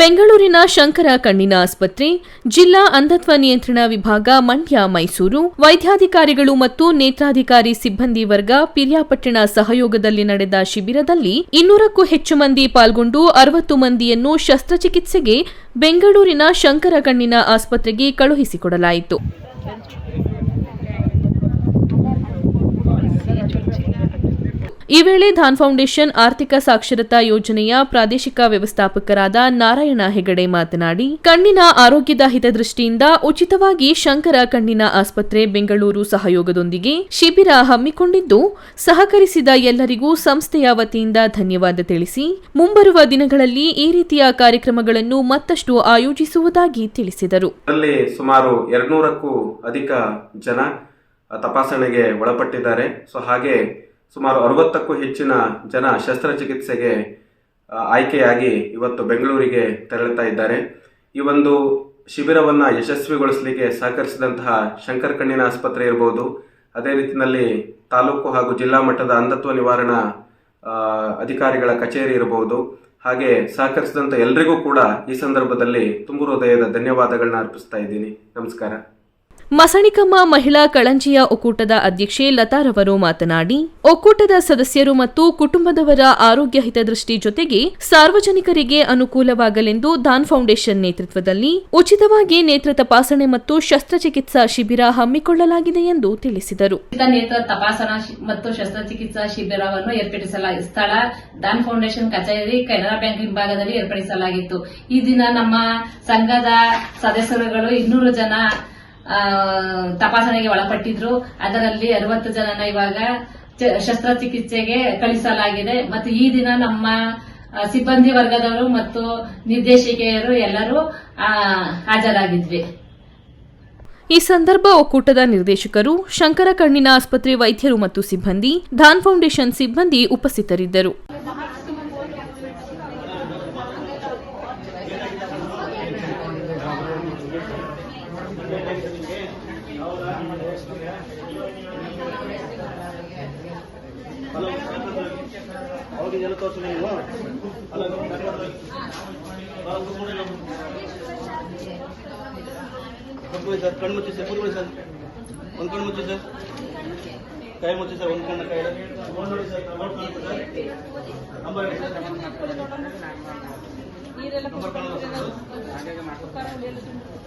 ಬೆಂಗಳೂರಿನ ಶಂಕರ ಕಣ್ಣಿನ ಆಸ್ಪತ್ರೆ, ಜಿಲ್ಲಾ ಅಂಧತ್ವ ನಿಯಂತ್ರಣ ವಿಭಾಗ, ಮಂಡ್ಯ, ಮೈಸೂರು. ವೈದ್ಯಾಧಿಕಾರಿಗಳು ಮತ್ತು ನೇತ್ರಾಧಿಕಾರಿ ಸಿಬ್ಬಂದಿ ವರ್ಗ ಪಿರಿಯಾಪಟ್ಟಣ ಸಹಯೋಗದಲ್ಲಿ ನಡೆದ ಶಿಬಿರದಲ್ಲಿ ಇನ್ನೂರಕ್ಕೂ ಹೆಚ್ಚು ಮಂದಿ ಪಾಲ್ಗೊಂಡು ಅರವತ್ತು ಮಂದಿಯನ್ನು ಶಸ್ತ್ರಚಿಕಿತ್ಸೆಗೆ ಬೆಂಗಳೂರಿನ ಶಂಕರ ಕಣ್ಣಿನ ಆಸ್ಪತ್ರೆಗೆ ಕಳುಹಿಸಿಕೊಡಲಾಯಿತು. ಈ ವೇಳೆ ಧಾನ್ ಫೌಂಡೇಶನ್ ಆರ್ಥಿಕ ಸಾಕ್ಷರತಾ ಯೋಜನೆಯ ಪ್ರಾದೇಶಿಕ ವ್ಯವಸ್ಥಾಪಕರಾದ ನಾರಾಯಣ ಹೆಗಡೆ ಮಾತನಾಡಿ, ಕಣ್ಣಿನ ಆರೋಗ್ಯದ ಹಿತದೃಷ್ಟಿಯಿಂದ ಉಚಿತವಾಗಿ ಶಂಕರ ಕಣ್ಣಿನ ಆಸ್ಪತ್ರೆ ಬೆಂಗಳೂರು ಸಹಯೋಗದೊಂದಿಗೆ ಶಿಬಿರ ಹಮ್ಮಿಕೊಂಡಿದ್ದು, ಸಹಕರಿಸಿದ ಎಲ್ಲರಿಗೂ ಸಂಸ್ಥೆಯ ವತಿಯಿಂದ ಧನ್ಯವಾದ ತಿಳಿಸಿ, ಮುಂಬರುವ ದಿನಗಳಲ್ಲಿ ಈ ರೀತಿಯ ಕಾರ್ಯಕ್ರಮಗಳನ್ನು ಮತ್ತಷ್ಟು ಆಯೋಜಿಸುವುದಾಗಿ ತಿಳಿಸಿದರು. ಸುಮಾರು ಅಧಿಕ ಜನ ತಪಾಸಣೆಗೆ ಒಳಪಟ್ಟಿದ್ದಾರೆ. ಸೊ, ಹಾಗೆ ಸುಮಾರು ಅರವತ್ತಕ್ಕೂ ಹೆಚ್ಚಿನ ಜನ ಶಸ್ತ್ರಚಿಕಿತ್ಸೆಗೆ ಆಯ್ಕೆಯಾಗಿ ಇವತ್ತು ಬೆಂಗಳೂರಿಗೆ ತೆರಳುತ್ತಾ ಇದ್ದಾರೆ. ಈ ಒಂದು ಶಿಬಿರವನ್ನು ಯಶಸ್ವಿಗೊಳಿಸಲಿಕ್ಕೆ ಸಹಕರಿಸಿದಂತಹ ಶಂಕರ ಕಣ್ಣಿನ ಆಸ್ಪತ್ರೆ ಇರಬಹುದು ಅದೇ ರೀತಿಯಲ್ಲಿ ತಾಲೂಕು ಹಾಗೂ ಜಿಲ್ಲಾ ಮಟ್ಟದ ಅಂಧತ್ವ ನಿವಾರಣಾ ಅಧಿಕಾರಿಗಳ ಕಚೇರಿ ಇರಬಹುದು ಹಾಗೆ ಸಹಕರಿಸಿದಂಥ ಎಲ್ರಿಗೂ ಕೂಡ ಈ ಸಂದರ್ಭದಲ್ಲಿ ತುಂಬು ಹೃದಯದ ಧನ್ಯವಾದಗಳನ್ನ ಅರ್ಪಿಸ್ತಾ ಇದ್ದೀನಿ. ನಮಸ್ಕಾರ. ಮಸಣಿಕಮ್ಮ ಮಹಿಳಾ ಕಳಂಜಿಯ ಒಕ್ಕೂಟದ ಅಧ್ಯಕ್ಷೆ ಲತಾರವರು ಮಾತನಾಡಿ, ಒಕ್ಕೂಟದ ಸದಸ್ಯರು ಮತ್ತು ಕುಟುಂಬದವರ ಆರೋಗ್ಯ ಹಿತದೃಷ್ಟಿ ಜೊತೆಗೆ ಸಾರ್ವಜನಿಕರಿಗೆ ಅನುಕೂಲವಾಗಲೆಂದು ದಾನ್ ಫೌಂಡೇಶನ್ ನೇತೃತ್ವದಲ್ಲಿ ಉಚಿತವಾಗಿ ನೇತ್ರ ತಪಾಸಣೆ ಮತ್ತು ಶಸ್ತ್ರಚಿಕಿತ್ಸಾ ಶಿಬಿರ ಹಮ್ಮಿಕೊಳ್ಳಲಾಗಿದೆ ಎಂದು ತಿಳಿಸಿದರು. ನೇತ್ರ ತಪಾಸಣಾ ಮತ್ತು ಶಸ್ತ್ರಚಿಕಿತ್ಸಾ ಶಿಬಿರವನ್ನು ಏರ್ಪಡಿಸಲಾಗಿತ್ತು ಸ್ಥಳ ದಾನ್ ಫೌಂಡೇಶನ್ ಕಚೇರಿ ಕೆನರಾ ಬ್ಯಾಂಕ್ ಹಿಂಭಾಗದಲ್ಲಿ ಏರ್ಪಡಿಸಲಾಗಿತ್ತು. ಈ ದಿನ ನಮ್ಮ ಸಂಘದ ಸದಸ್ಯರುಗಳು ಇನ್ನೂರು ಜನ ತಪಾಸಣೆಗೆ ಒಳಪಟ್ಟಿದ್ರು. ಅದರಲ್ಲಿ ಅರವತ್ತು ಜನನ ಇವಾಗ ಶಸ್ತ್ರಚಿಕಿತ್ಸೆಗೆ ಕಳಿಸಲಾಗಿದೆ. ಮತ್ತು ಈ ದಿನ ನಮ್ಮ ಸಿಬ್ಬಂದಿ ವರ್ಗದವರು ಮತ್ತು ನಿರ್ದೇಶಕಿಯರು ಎಲ್ಲರೂ ಹಾಜರಾಗಿದ್ವಿ. ಈ ಸಂದರ್ಭ ಒಕ್ಕೂಟದ ನಿರ್ದೇಶಕರು ಶಂಕರ ಕಣ್ಣಿನ ಆಸ್ಪತ್ರೆ ವೈದ್ಯರು ಮತ್ತು ಸಿಬ್ಬಂದಿ, ಧಾನ್ ಫೌಂಡೇಶನ್ ಸಿಬ್ಬಂದಿ ಉಪಸ್ಥಿತರಿದ್ದರು. ಕೊಟ್ಬಿಡಿ ಸರ್ ಕಣ್ಣು ಮುಚ್ಚಿ ಸರ್ ಕೂತ್ಬಿಡಿ ಸರ್ ಒಂದು ಕಣ್ಣು ಮುಚ್ಚಿ ಸರ್ ಕೈ ಮುಚ್ಚಿ ಸರ್ ಒಂದು ಕಣ್ಣ ಕೈ ನೋಡಿ ಸರ್ ಕಾಣುತ್ತೆ ಸರ್ ಹೇಳಿ